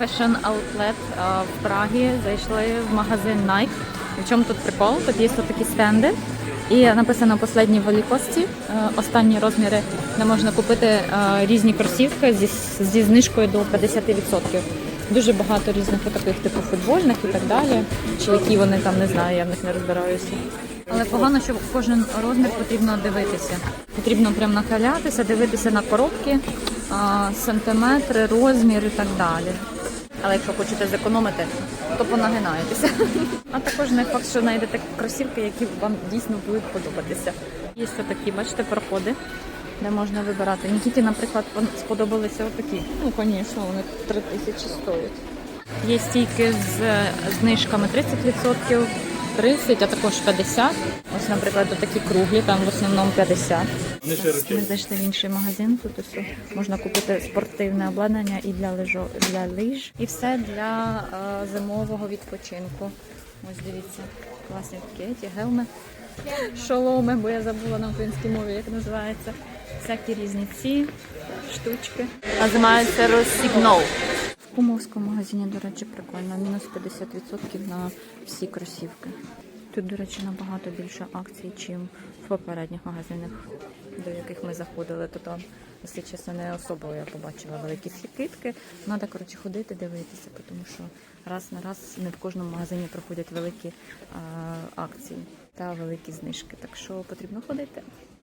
Fashion Outlet в Прагі. Зайшли в магазин Nike. В чому тут прикол? Тут є такі стенди. І написано «Последні великості. Е, Останні розміри де можна купити е, різні кросівки зі, зі знижкою до 50%. Дуже багато різних таких типу футбольних і так далі. Чи які вони там не знаю, я в них не розбираюся. Але погано, що кожен розмір потрібно дивитися. Потрібно прям нахилятися, дивитися на коробки, сантиметри, розмір і так далі. Але якщо хочете зекономити, то понагинаєтеся. А також не факт, що знайдете кросівки, які вам дійсно будуть подобатися. Є такі, бачите, проходи, де можна вибирати. Нікіті, наприклад, сподобалися отакі. Ну, звісно, вони 3 тисячі стоять. Є стійки з знижками 30%, 30%, а також 50%. Ось, наприклад, такі круглі, там в основному 50%. Ми зайшли в інший магазин. Тут ось можна купити спортивне обладнання і для лижо для лиж, і все для е, зимового відпочинку. Ось дивіться, класні такі ті гелми, шоломи, бо я забула на українській мові, як називається. Всякі різні ці штучки. Називається Розсігнол. Пумовському магазині, до речі, прикольно. Мінус 50% на всі кросівки. Тут, до речі, набагато більше акцій, ніж в попередніх магазинах, до яких ми заходили. То там, якщо чесно, не особо я побачила великі скидки. Треба, коротше, ходити, дивитися, тому що раз на раз не в кожному магазині проходять великі а, акції та великі знижки. Так що потрібно ходити.